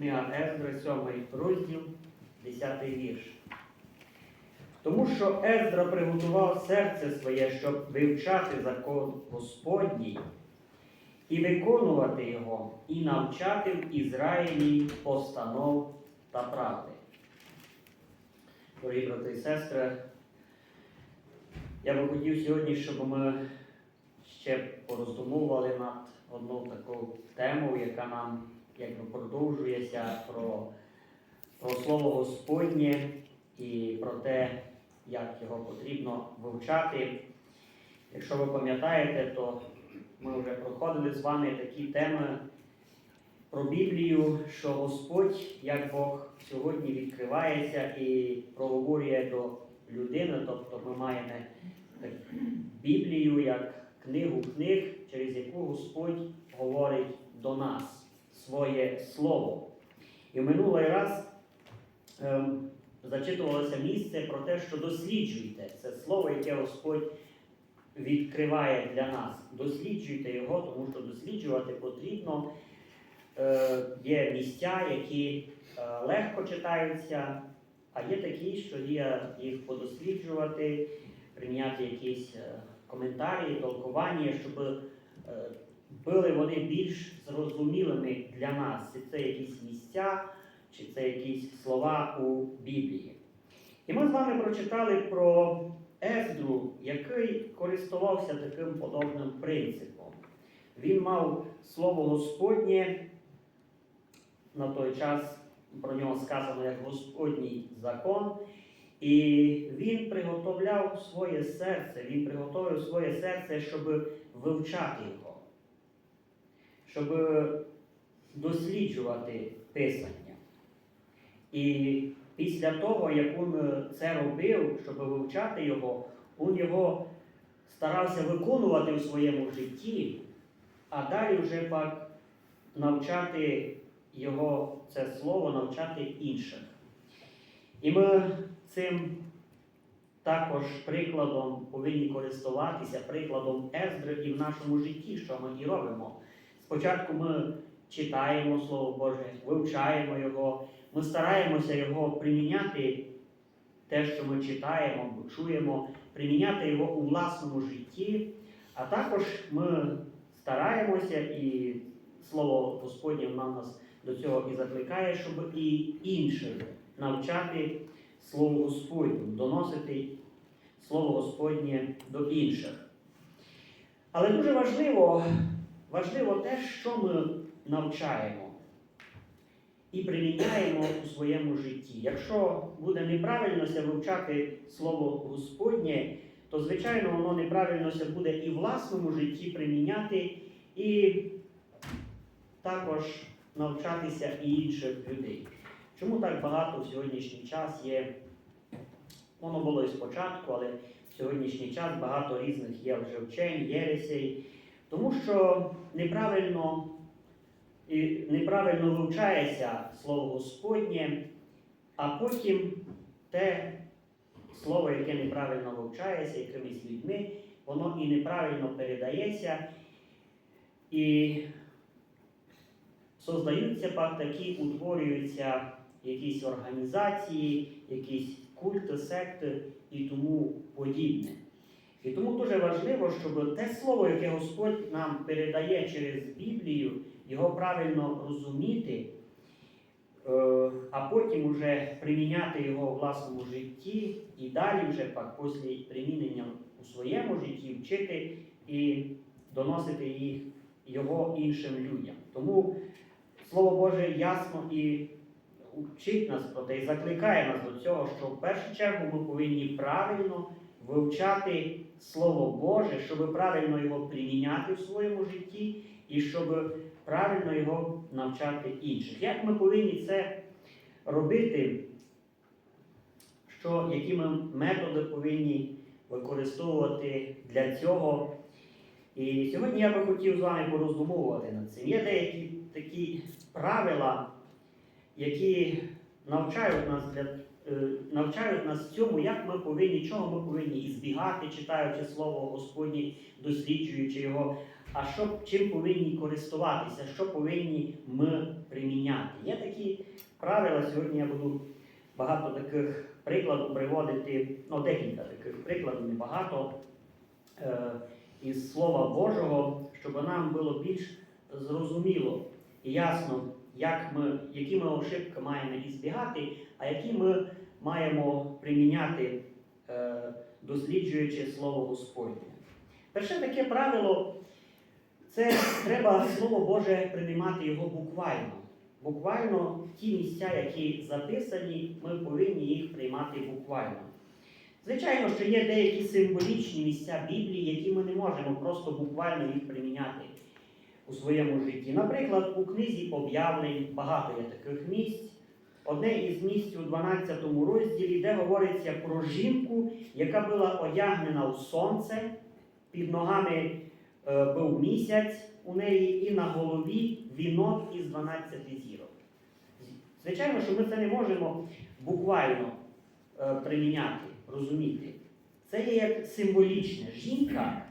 Книга Ездра, 7 розділ, 10 вірш. Тому що Ездра приготував серце своє, щоб вивчати закон Господній і виконувати його, і навчати в Ізраїлі постанов та правди. Дорогі брати і сестри, я би хотів сьогодні, щоб ми ще пороздумували над одну таку тему, яка нам якби продовжується про, про Слово Господнє і про те, як його потрібно вивчати. Якщо ви пам'ятаєте, то ми вже проходили з вами такі теми про Біблію, що Господь, як Бог, сьогодні відкривається і проговорює до людини, тобто ми маємо Біблію як книгу книг, через яку Господь говорить до нас своє Слово. І минулий раз ем, зачитувалося місце про те, що досліджуйте це слово, яке Господь відкриває для нас. Досліджуйте його, тому що досліджувати потрібно. Е, є місця, які е, легко читаються, а є такі, що є їх подосліджувати, прийняти якісь е, коментарі, толкування, щоб е, були вони більш зрозумілими для нас. Чи це якісь місця, чи це якісь слова у Біблії. І ми з вами прочитали про Ездру, який користувався таким подобним принципом. Він мав слово Господнє на той час про нього сказано як Господній закон. І він приготовляв своє серце, він приготовив своє серце, щоб вивчати його, щоб досліджувати Писання. І після того, як він це робив, щоб вивчати його, він його старався виконувати в своєму житті, а далі вже пак навчати його це слово, навчати інших. І ми цим також прикладом повинні користуватися, прикладом Ездри і в нашому житті, що ми і робимо. Спочатку ми читаємо Слово Боже, вивчаємо його, ми стараємося його приміняти, те, що ми читаємо, чуємо, приміняти його у власному житті, а також ми стараємося, і Слово Господнє нам нас до цього і закликає, щоб і інших навчати Слово Господнє, доносити Слово Господнє до інших. Але дуже важливо, важливо те, що ми навчаємо і приміняємо у своєму житті. Якщо буде неправильнося вивчати Слово Господнє, то, звичайно, воно неправильнося буде і в власному житті приміняти, і також навчатися і інших людей. Чому так багато в сьогоднішній час є? Воно було і спочатку, але в сьогоднішній час багато різних є вже вчень, єресей, тому що неправильно, і неправильно вивчається Слово Господнє, а потім те слово, яке неправильно вивчається якимись людьми, воно і неправильно передається. І создаються такі, утворюються якісь організації, якісь культи, секти і тому подібне. І тому дуже важливо, щоб те слово, яке Господь нам передає через Біблію, його правильно розуміти, е, а потім вже приміняти його у власному житті і далі вже пак після примінення у своєму житті вчити і доносити їх, його іншим людям. Тому Слово Боже ясно і вчить нас про те і закликає нас до цього, що в першу чергу ми повинні правильно вивчати Слово Боже, щоб правильно його приміняти в своєму житті і щоб правильно його навчати інших. Як ми повинні це робити? Що, які ми методи повинні використовувати для цього? І сьогодні я би хотів з вами пороздумовувати над цим. Є деякі такі правила, які навчають нас для, навчають нас цьому, як ми повинні, чого ми повинні ізбігати, читаючи Слово Господнє, досліджуючи його, а що, чим повинні користуватися, що повинні ми приміняти. Є такі правила. Сьогодні я буду багато таких прикладів приводити, ну декілька таких прикладів, небагато, е, із Слова Божого, щоб нам було більш зрозуміло і ясно, як ми, які ми ошибки маємо ізбігати, а які ми маємо приміняти, е, досліджуючи Слово Господнє. Перше таке правило це треба Слово Боже приймати його буквально. Буквально ті місця, які записані, ми повинні їх приймати буквально. Звичайно, що є деякі символічні місця Біблії, які ми не можемо просто буквально їх приміняти у своєму житті. Наприклад, у книзі об'явлень багато є таких місць. Одне із місць у 12 розділі, де говориться про жінку, яка була одягнена у сонце, під ногами е, був місяць у неї, і на голові вінок із 12 зірок. Звичайно, що ми це не можемо буквально е, приміняти, розуміти. Це є як символічне. Жінка,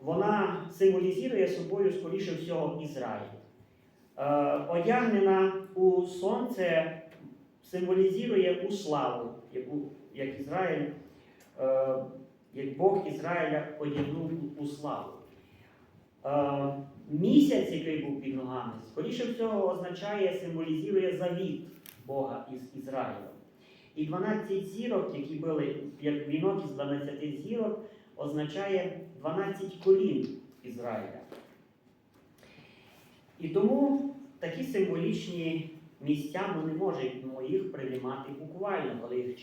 вона символізує собою, скоріше всього, Ізраїль. Е, одягнена у сонце символізує у славу, яку як Ізраїль, е, як Бог Ізраїля одягнув у славу. Е, місяць, який був під ногами, скоріше всього означає, символізує завіт Бога із Ізраїлем. І 12 зірок, які були як вінок із 12 зірок, означає 12 колін Ізраїля. І тому такі символічні місця ми не можемо їх приймати буквально, коли їх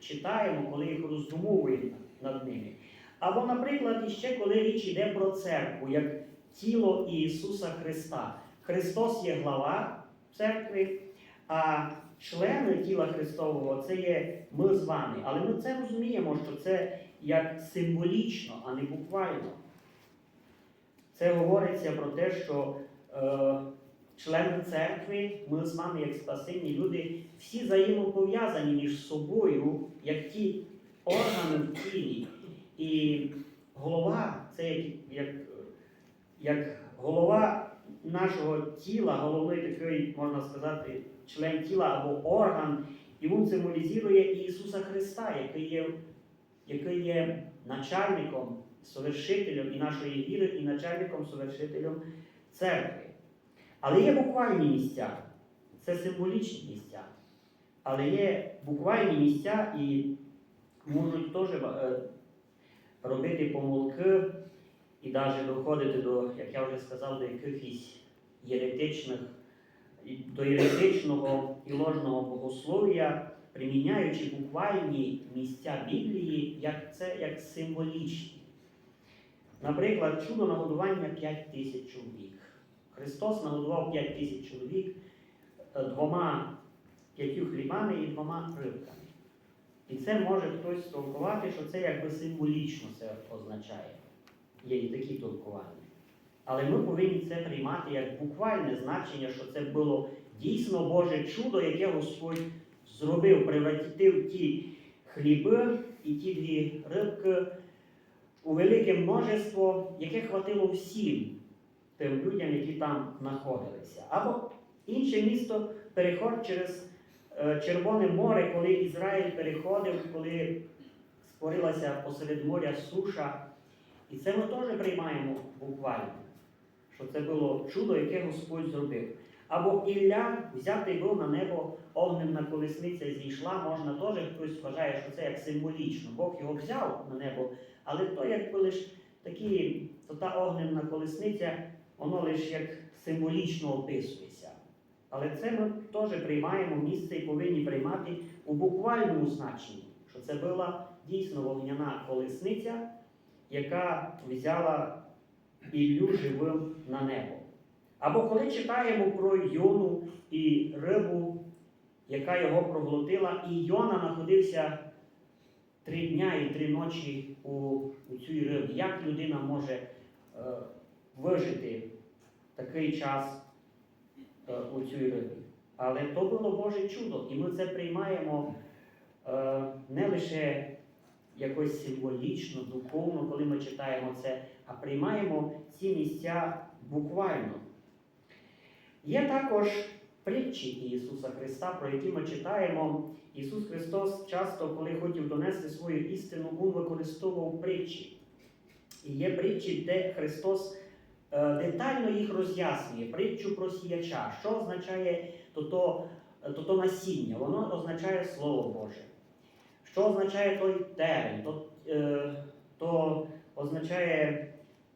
читаємо, коли їх роздумовуємо над ними. Або, наприклад, іще коли річ йде про церкву, як тіло Ісуса Христа. Христос є глава церкви, а члени тіла Христового це є ми з вами. Але ми це розуміємо, що це як символічно, а не буквально. Це говориться про те, що члени церкви, ми з вами, як спасенні люди, всі взаємопов'язані між собою, як ті органи в тілі. І голова це як, як, як голова нашого тіла, головний такий, можна сказати, член тіла або орган, і він символізує Ісуса Христа, який є, який є начальником, совершителем і нашої віри, і начальником, совершителем церкви. Але є буквальні місця, це символічні місця. Але є буквальні місця і можуть теж е, робити помилки і навіть доходити до, як я вже сказав, до якихось єретичних, до єретичного і ложного богослов'я, приміняючи буквальні місця Біблії, як це як символічні. Наприклад, чудо нагодування 5 тисяч чоловік. Христос нагодував 5 тисяч чоловік е, двома п'ятью хлібами і двома рибками. І це може хтось толкувати, що це якби символічно це означає. Є і такі толкування. Але ми повинні це приймати як буквальне значення, що це було дійсно Боже чудо, яке Господь зробив, превратив ті хліби і ті дві рибки у велике множество, яке хватило всім тим людям, які там знаходилися. Або інше місто переход через е, Червоне море, коли Ізраїль переходив, коли створилася посеред моря суша. І це ми теж приймаємо буквально, що це було чудо, яке Господь зробив. Або Ілля взятий був на небо, огненна колесниця зійшла, можна теж хтось вважає, що це як символічно. Бог його взяв на небо, але то якби лиш такі, то та огненна колесниця, воно лише як символічно описується. Але це ми теж приймаємо місце і повинні приймати у буквальному значенні, що це була дійсно вогняна колесниця, яка взяла Іллю живим на небо. Або коли читаємо про Йону і рибу, яка його проглотила, і Йона знаходився три дня і три ночі у, у цій рибі. Як людина може е, вижити такий час е, у цій рибі? Але то було Боже чудо, і ми це приймаємо е, не лише якось символічно, духовно, коли ми читаємо це, а приймаємо ці місця буквально. Є також притчі Ісуса Христа, про які ми читаємо. Ісус Христос часто, коли хотів донести свою істину, Він використовував притчі. І є притчі, де Христос детально їх роз'яснює. Притчу про сіяча. Що означає то, то, то насіння? Воно означає Слово Боже. Що означає той терен? То, е, то означає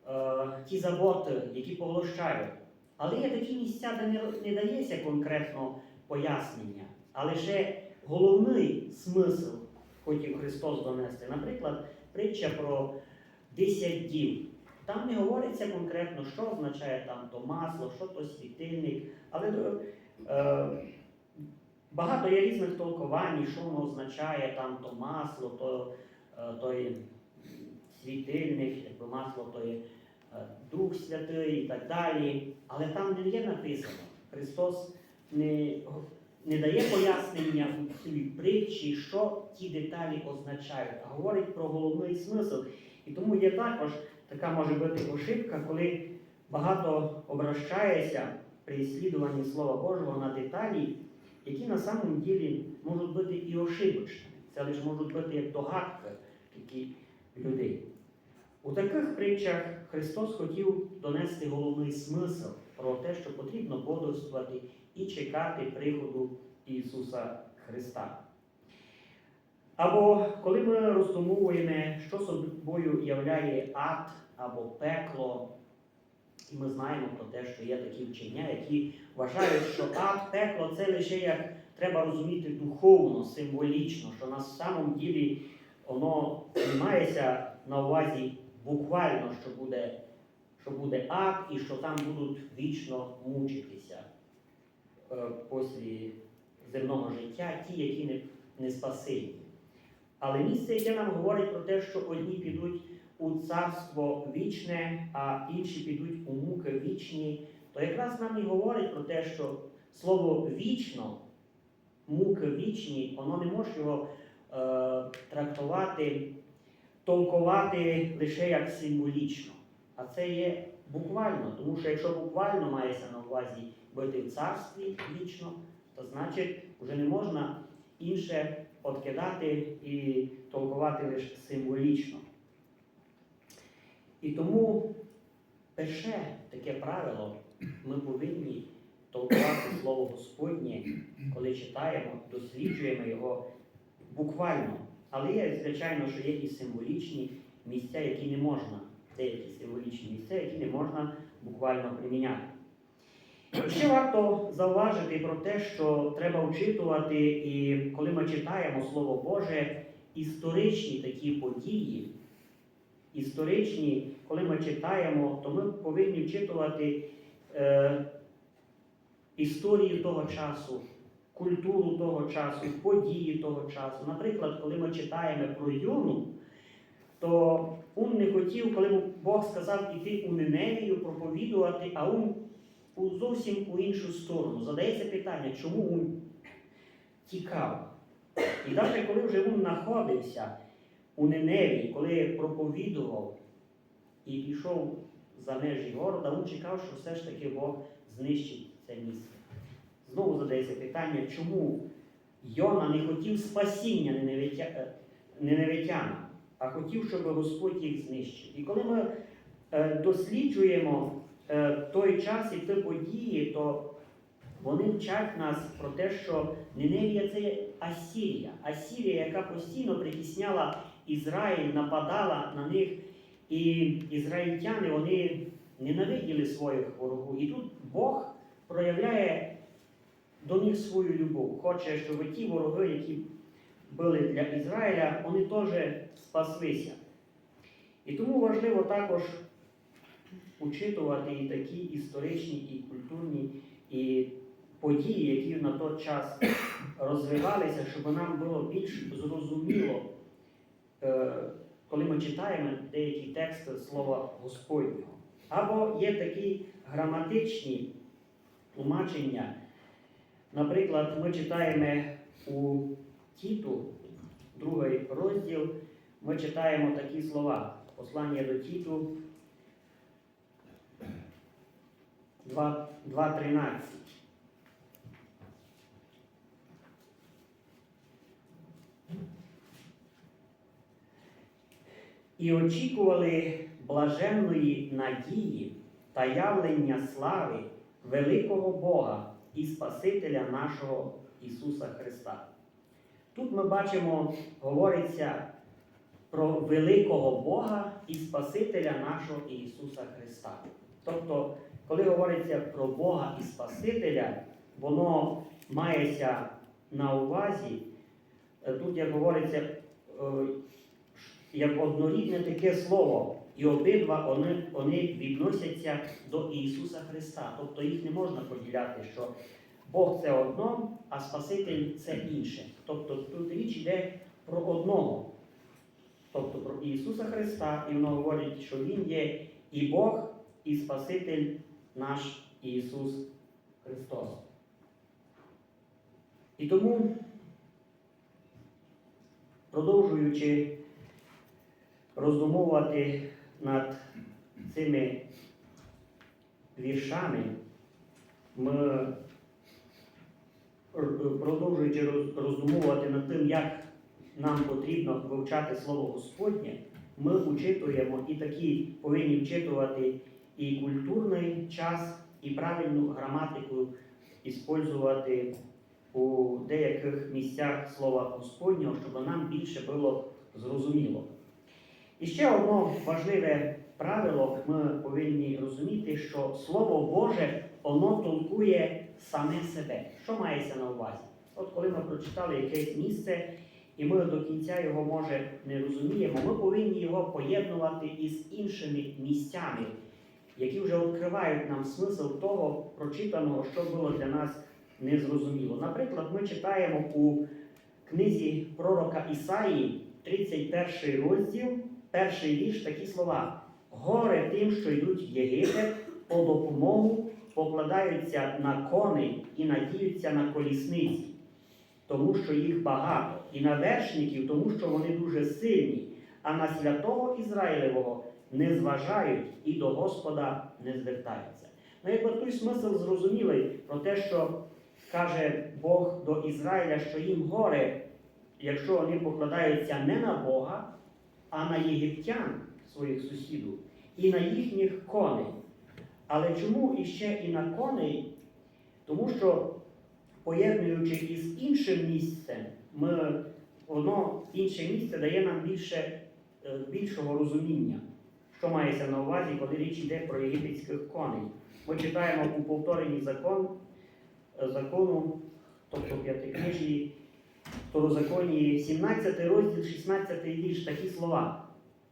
е, ті заботи, які поглощають. Але є такі місця, де не, не дається конкретно пояснення, а лише головний смисл хотів Христос донести. Наприклад, притча про 10 дів. Там не говориться конкретно, що означає там то масло, що то світильник, але е, багато є різних толковань, що воно означає там то масло, то, е, той світильник, якби масло, то є е, Дух Святий і так далі. Але там не є написано. Христос не, не дає пояснення у цій притчі, що ті деталі означають, а говорить про головний смисл. І тому є також така може бути ошибка, коли багато обращається при слідуванні Слова Божого на деталі, які на самом ділі можуть бути і ошибочними. Це лише можуть бути як догадки такі людей. У таких притчах Христос хотів донести головний смисл про те, що потрібно бодрствувати і чекати приходу Ісуса Христа. Або коли ми роздумовуємо, що собою являє ад або пекло, і ми знаємо про те, що є такі вчення, які вважають, що ад, пекло це лише як треба розуміти духовно, символічно, що на самом ділі воно приймається на увазі буквально, що буде, що буде ад і що там будуть вічно мучитися е, після земного життя ті, які не, не спасильні. Але місце, яке нам говорить про те, що одні підуть у царство вічне, а інші підуть у муки вічні, то якраз нам і говорить про те, що слово вічно, муки вічні, воно не може його е, трактувати, толкувати лише як символічно. А це є буквально, тому що якщо буквально мається на увазі бути в царстві вічно, то значить вже не можна інше откидати і толкувати лише символічно. І тому перше таке правило ми повинні толкувати Слово Господнє, коли читаємо, досліджуємо його буквально. Але є, звичайно, що є і символічні місця, які не можна, деякі символічні місця, які не можна буквально приміняти. Ще варто зауважити про те, що треба вчитувати, і коли ми читаємо Слово Боже, історичні такі події, історичні, коли ми читаємо, то ми повинні вчитувати е, історію того часу, культуру того часу, події того часу. Наприклад, коли ми читаємо про Юну, то Ун не хотів, коли Бог сказав іти у Ниневію проповідувати, а Ун у зовсім у іншу сторону. Задається питання, чому він тікав. І навіть коли вже він знаходився у Ниневі, коли проповідував і пішов за межі города, він чекав, що все ж таки Бог знищить це місце. Знову задається питання, чому Йона не хотів спасіння неневитянам, а хотів, щоб Господь їх знищив. І коли ми е, досліджуємо е, той час і ті події, то вони вчать нас про те, що Ниневія це Асірія. Асірія, яка постійно притісняла Ізраїль, нападала на них, і ізраїльтяни вони ненавиділи своїх ворогів. І тут Бог проявляє до них свою любов. Хоче, щоб ті вороги, які були для Ізраїля, вони теж спаслися. І тому важливо також учитувати і такі історичні, і культурні і події, які на той час розвивалися, щоб нам було більш зрозуміло, е, коли ми читаємо деякі тексти Слова Господнього. Або є такі граматичні тлумачення. Наприклад, ми читаємо у Тіту, другий розділ, ми читаємо такі слова. Послання до Тіту 2,13. І очікували блаженної надії та явлення слави великого Бога і Спасителя нашого Ісуса Христа. Тут ми бачимо, говориться про великого Бога і Спасителя нашого Ісуса Христа. Тобто коли говориться про Бога і Спасителя, воно мається на увазі, е, тут як говориться, е, як однорідне таке слово, і обидва вони, вони відносяться до Ісуса Христа. Тобто їх не можна поділяти, що Бог це одно, а Спаситель це інше. Тобто тут річ йде про одного. Тобто про Ісуса Христа, і воно говорить, що Він є і Бог, і Спаситель наш Ісус Христос. І тому, продовжуючи роздумувати над цими віршами, ми продовжуючи роз- роздумувати над тим, як нам потрібно вивчати Слово Господнє, ми учитуємо і такі повинні вчитувати і культурний час, і правильну граматику іспользувати у деяких місцях Слова Господнього, щоб нам більше було зрозуміло. І ще одне важливе правило ми повинні розуміти, що Слово Боже воно толкує саме себе. Що мається на увазі? От коли ми прочитали якесь місце, і ми до кінця його може не розуміємо, ми повинні його поєднувати із іншими місцями, які вже відкривають нам смисл того прочитаного, що було для нас незрозуміло. Наприклад, ми читаємо у книзі пророка Ісаї, 31 розділ, перший вірш, такі слова: Горе тим, що йдуть в Єгипет по допомогу, покладаються на коней і надіються на колісниці, тому що їх багато, і на вершників, тому що вони дуже сильні, а на святого Ізраїлевого не зважають і до Господа не звертаються. Ну, якби той смисл зрозумілий про те, що каже Бог до Ізраїля, що їм горе, якщо вони покладаються не на Бога, а на єгиптян, своїх сусідів, і на їхніх коней. Але чому іще і на коней? Тому що, поєднуючи із іншим місцем, ми, воно інше місце дає нам більше, е, більшого розуміння, що мається на увазі, коли річ йде про єгипетських коней. Ми читаємо у повторенні закон, е, закону, тобто п'ятикнижі, Второзаконії, 17 розділ, 16 вірш, такі слова.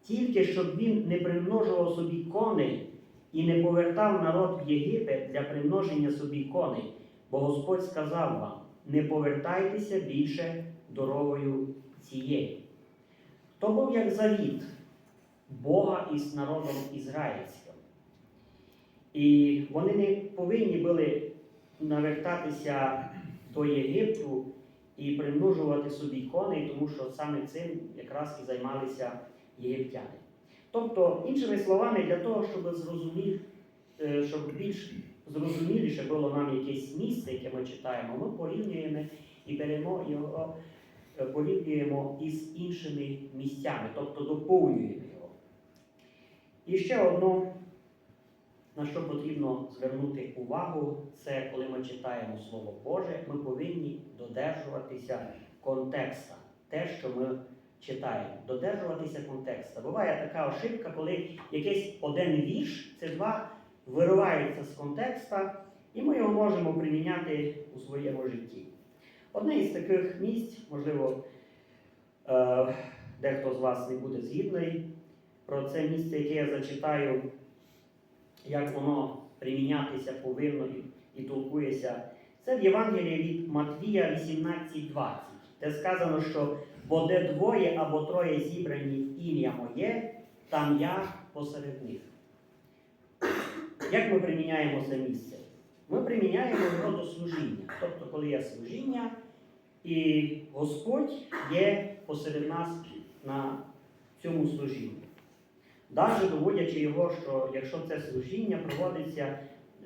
Тільки щоб він не примножував собі коней і не повертав народ в Єгипет для примноження собі коней, бо Господь сказав вам: не повертайтеся більше дорогою цією. То був як завіт Бога із народом ізраїльським. І вони не повинні були навертатися до Єгипту і примножувати собі коней, тому що саме цим якраз і займалися єгиптяни. Тобто, іншими словами, для того, щоб зрозуміти, е, щоб більш зрозуміліше було нам якесь місце, яке ми читаємо, ми порівнюємо і беремо його, е, порівнюємо із іншими місцями, тобто доповнюємо. І ще одно, на що потрібно звернути увагу, це коли ми читаємо Слово Боже, ми повинні додержуватися контекста, те, що ми читаємо, додержуватися контекста. Буває така ошибка, коли якийсь один вірш, це два вириваються з контекста, і ми його можемо приміняти у своєму житті. Одне із таких місць, можливо, е, дехто з вас не буде згідний про це місце, яке я зачитаю, як воно примінятися повинно і, толкується. Це в Євангелії від Матвія 18.20, де сказано, що бо де двоє або троє зібрані в ім'я моє, там я посеред них. Як ми приміняємо це місце? Ми приміняємо його до служіння. Тобто, коли є служіння, і Господь є посеред нас на цьому служінні. Навіть доводячи його, що якщо це служіння проводиться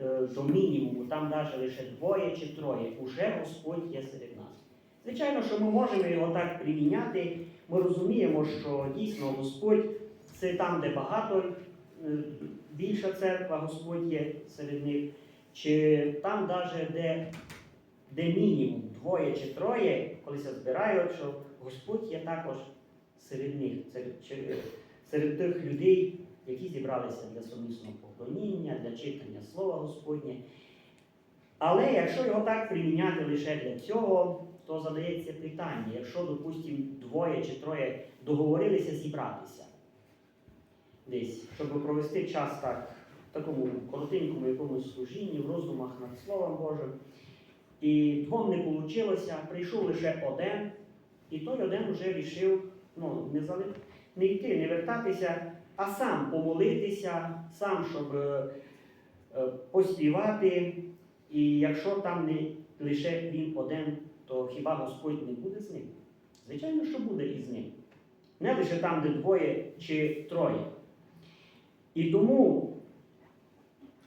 е, до мінімуму, там навіть лише двоє чи троє, уже Господь є серед нас. Звичайно, що ми можемо його так приміняти. Ми розуміємо, що дійсно Господь це там, де багато е, більша церква, Господь є серед них, чи там, навіть де, де мінімум двоє чи троє, коли се збирають, що Господь є також серед них, чи- серед тих людей, які зібралися для сумісного поклоніння, для читання Слова Господнє. Але якщо його так приміняти лише для цього, то задається питання, якщо, допустимо, двоє чи троє договорилися зібратися десь, щоб провести час так, в такому коротенькому якомусь служінні, в роздумах над Словом Божим, і двом не вийшло, прийшов лише один, і той один вже рішив ну, не, зали... не йти, не вертатися, а сам помолитися, сам, щоб е, е, поспівати. І якщо там не лише він один, то хіба Господь не буде з ним? Звичайно, що буде із ним. Не лише там, де двоє чи троє. І тому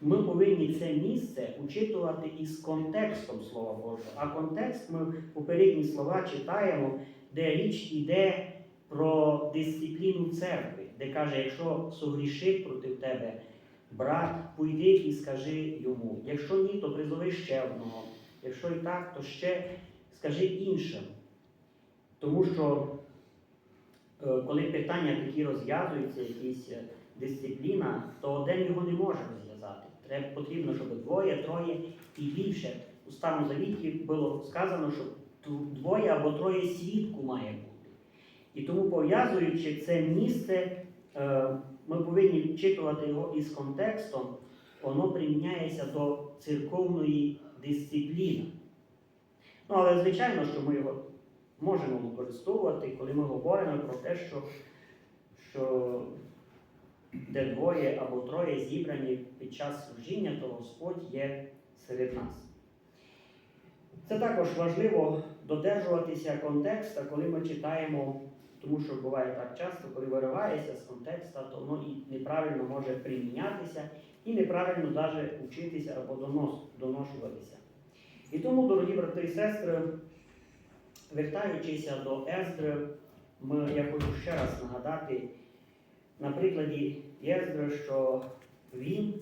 ми повинні це місце учитувати із контекстом Слова Божого. А контекст ми попередні слова читаємо, де річ йде про дисципліну церкви, де каже, якщо согрішить проти тебе брат, пойди і скажи йому. Якщо ні, то призови ще одного. Якщо і так, то ще скажи іншим. Тому що е, коли питання такі розв'язуються, якісь е, дисципліна, то один його не може розв'язати. Треба потрібно, щоб двоє, троє і більше. У Старому Завіті було сказано, що двоє або троє свідку має бути. І тому пов'язуючи це місце, е, ми повинні вчитувати його із контекстом, воно приміняється до церковної дисципліни. Ну, але звичайно, що ми його можемо використовувати, коли ми говоримо про те, що, що де двоє або троє зібрані під час служіння, то Господь є серед нас. Це також важливо додержуватися контекста, коли ми читаємо, тому що буває так часто, коли вириваєшся з контекста, то воно і неправильно може примінятися, і неправильно навіть учитися або донос, доношуватися. І тому, дорогі брати і сестри, вертаючися до Ездри, ми, я хочу ще раз нагадати на прикладі Єздри, що він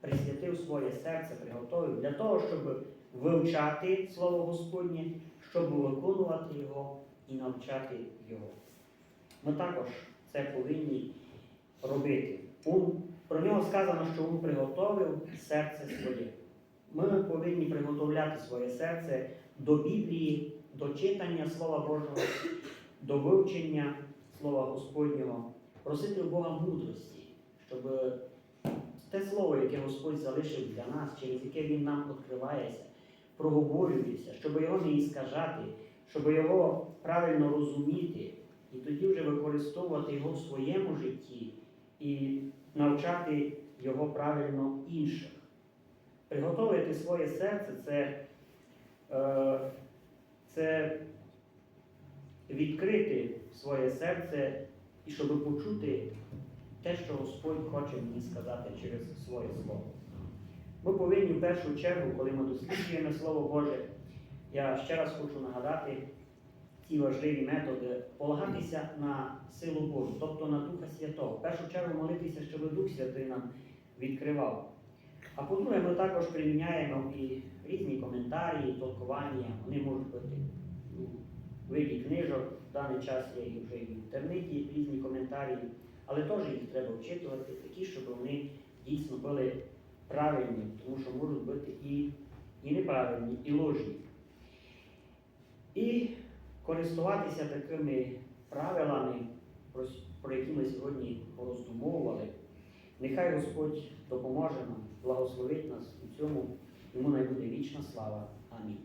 присвятив своє серце, приготовив для того, щоб вивчати Слово Господнє, щоб виконувати його і навчати його. Ми також це повинні робити. Про нього сказано, що він приготовив серце своє. Ми повинні приготовляти своє серце до Біблії, до читання Слова Божого, до вивчення Слова Господнього, просити у Бога мудрості, щоб те слово, яке Господь залишив для нас, через яке Він нам відкривається, проговорюється, щоб його не іскажати, щоб його правильно розуміти, і тоді вже використовувати його в своєму житті і навчати його правильно інших. Приготовити своє серце це, е, це відкрити своє серце і щоб почути те, що Господь хоче мені сказати через своє слово. Ми повинні в першу чергу, коли ми досліджуємо Слово Боже, я ще раз хочу нагадати ці важливі методи, полагатися на силу Божу, тобто на Духа Святого. В першу чергу молитися, щоб Дух Святий нам відкривав. А по-друге, ми також приміняємо і різні коментарі, толкування, вони можуть бути у виді книжок, в даний час є і вже і в інтернеті різні коментарі, але теж їх треба вчитувати, такі, щоб вони дійсно були правильні, тому що можуть бути і, і неправильні, і ложні. І користуватися такими правилами, про, які ми сьогодні роздумовували. Нехай Господь допоможе нам, благословить нас у цьому, йому найбуде вічна слава. Амінь.